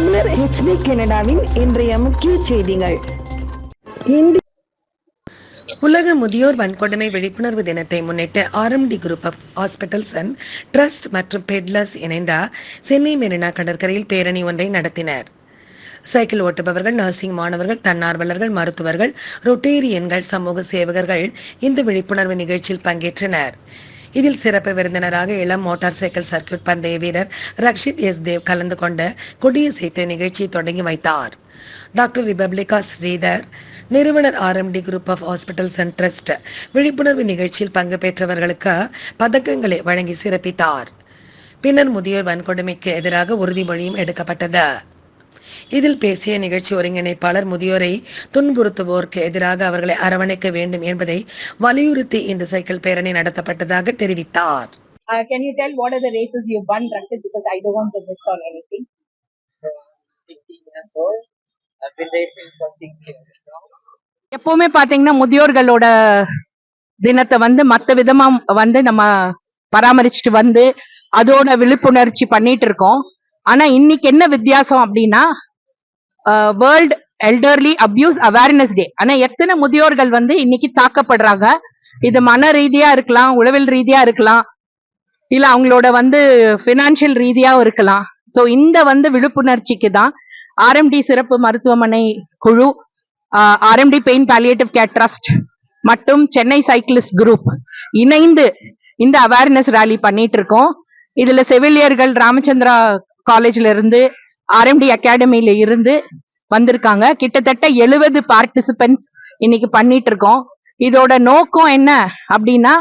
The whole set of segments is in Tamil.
தமிழர் ஹெச்டி கனடாவின் இன்றைய முக்கிய செய்திகள். உலக முதியோர் வன்கொடுமை விழிப்புணர்வு தினத்தை முன்னிட்டு RMD group of hospitals and trust மற்றும் பெட்லர்ஸ் இணைந்த சென்னை மெரினா கடற்கரையில் பேரணி ஒன்றை நடத்தினர். சைக்கிள் ஓட்டுபவர்கள் நர்சிங் மாணவர்கள் தன்னார்வலர்கள் மருத்துவர்கள் ரொட்டேரியன்கள் சமூக சேவகர்கள் இந்த விழிப்புணர்வு நிகழ்ச்சியில் பங்கேற்றனர். இதில் சிறப்பு விருந்தினராக இளம் மோட்டார் சைக்கிள் சர்க்கியூட் பந்தய வீரர் ரக்ஷித் எஸ் தேவ் கலந்து கொண்டு கொடியசைத்து நிகழ்ச்சியை தொடங்கி வைத்தார். டாக்டர் ரிபப்ளிகா ஸ்ரீதர் நிறுவனர் RMD group of hospitals and trust விழிப்புணர்வு நிகழ்ச்சியில் பங்கு பெற்றவர்களுக்கு பதக்கங்களை வழங்கி சிறப்பித்தார். பின்னர் முதியோர் வன்கொடுமைக்கு எதிராக உறுதிமொழியும் எடுக்கப்பட்டது. இதில் பேசிய நிகழ்ச்சி ஒருங்கிணைப்பாளர் முதியோரை துன்புறுத்துவோருக்கு எதிராக அவர்களை அரவணைக்க வேண்டும் என்பதை வலியுறுத்தி இந்த சைக்கிள் பேரணி நடத்தப்பட்டதாக தெரிவித்தார் Uh, can you tell what are the races you've won, Rakshit? Because I don't want to miss on anything. uh, 15 years old. I've been racing for six years now. எப்பவுமே பாத்தீங்கன்னா முதியோர்களோட தினத்தை வந்து மத்த விதமா வந்து நம்ம பராமரிச்சுட்டு வந்து அதோட விழிப்புணர்ச்சி பண்ணிட்டு இருக்கோம் ஆனா இன்னைக்கு என்ன வித்தியாசம் அப்படின்னா world elderly abuse awareness day ஆனா எத்தனை முதியோர்கள் வந்து இன்னைக்கு தாக்கப்படுறாங்க? இது மன ரீதியா இருக்கலாம் உளவில் ரீதியா இருக்கலாம் இல்ல அவங்களோட வந்து பினான்சியல் ரீதியாவும் இருக்கலாம். சோ இந்த வந்து விழிப்புணர்ச்சிக்கு தான் ஆர்எம்டி சிறப்பு மருத்துவமனை குழு RMD pain palliative care trust மற்றும் சென்னை சைக்கிளிஸ்ட் குரூப் இணைந்து இந்த அவேர்னஸ் ரேலி பண்ணிட்டு இருக்கோம். இதுல செவிலியர்கள் ராமச்சந்திரா காலேஜ்ல இருந்து ஆர்எம்டி அகாடமியில இருந்து வந்திருக்காங்க. கிட்டத்தட்ட எழுபது பார்ட்டிசிபென்ட்ஸ் இன்னைக்கு பண்ணிட்டு இருக்கோம் இதோட நோக்கம் என்ன அப்படின்னா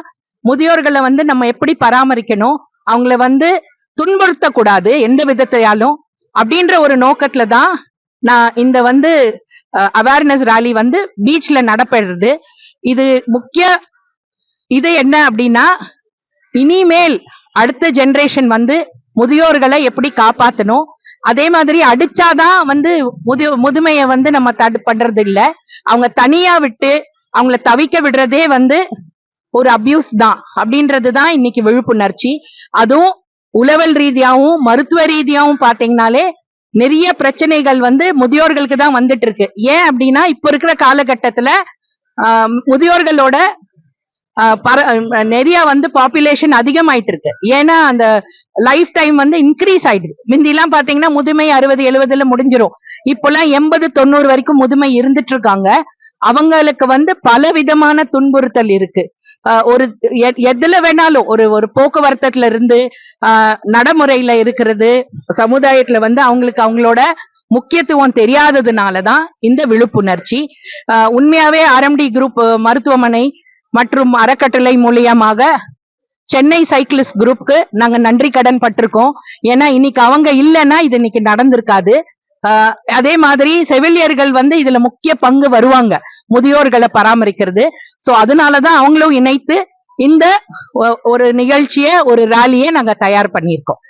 முதியோர்களை வந்து நம்ம எப்படி பராமரிக்கணும்? அவங்கள வந்து துன்புறுத்தக்கூடாது எந்த விதத்தையாலும் அப்படின்ற ஒரு நோக்கத்துல தான் நான் இந்த வந்து அவேர்னஸ் ரேலி வந்து பீச்ல நடப்படுறது இது முக்கிய இது என்ன அப்படின்னா இனிமேல் அடுத்த ஜென்ரேஷன் வந்து முதியோர்களை எப்படி காப்பாத்தணும்? அதே மாதிரி அடிச்சாதான் வந்து முது முதுமையை வந்து நம்ம தடு பண்றது இல்ல அவங்க தனியா விட்டு அவங்கள தவிக்க விடுறதே வந்து ஒரு அபியூஸ் தான். அப்படின்றது தான் இன்னைக்கு விழிப்புணர்ச்சி. அதுவும் உளவல் ரீதியாவும் மருத்துவ ரீதியாவும் பாத்தீங்கன்னாலே நிறைய பிரச்சனைகள் வந்து முதியோர்களுக்கு தான் வந்துட்டு இருக்கு. ஏன் அப்படின்னா இப்ப இருக்கிற காலகட்டத்துல ஆஹ், முதியோர்களோட நிறைய வந்து பாப்புலேஷன் அதிகமாயிட்டு இருக்கு ஏன்னா அந்த லைஃப் டைம் வந்து இன்க்ரீஸ் ஆயிடுது. முந்திலாம் பாத்தீங்கன்னா முதுமை அறுபது எழுபதுல முடிஞ்சிரும். இப்பெல்லாம் எண்பது தொண்ணூறு வரைக்கும் முதுமை இருந்துட்டு இருக்காங்க அவங்களுக்கு வந்து பல விதமான துன்புறுத்தல் இருக்கு. ஆஹ் ஒரு எதுல வேணாலும் ஒரு ஒரு போக்குவரத்துல இருந்து ஆஹ் நடைமுறையில இருக்கிறது சமுதாயத்துல வந்து அவங்களுக்கு அவங்களோட முக்கியத்துவம் தெரியாததுனாலதான் இந்த விழிப்புணர்ச்சி. ஆஹ் உண்மையாவே ஆர்எம்டி குரூப் மருத்துவமனை மற்றும் அறக்கட்டளை மூலியமாக சென்னை சைக்கிளிஸ்ட் குரூப்க்கு நாங்க நன்றி கடன் பட்டிருக்கோம். ஏன்னா இன்னைக்கு அவங்க இல்லைன்னா இது இன்னைக்கு நடந்திருக்காது. ஆஹ் அதே மாதிரி செவிலியர்கள் வந்து இதுல முக்கிய பங்கு வருவாங்க முதியோர்களை பராமரிக்கிறது. சோ அதனாலதான் அவங்களும் இணைத்து இந்த ஒ- ஒரு நிகழ்ச்சிய ஒரு ரேலியை நாங்க தயார் பண்ணியிருக்கோம்.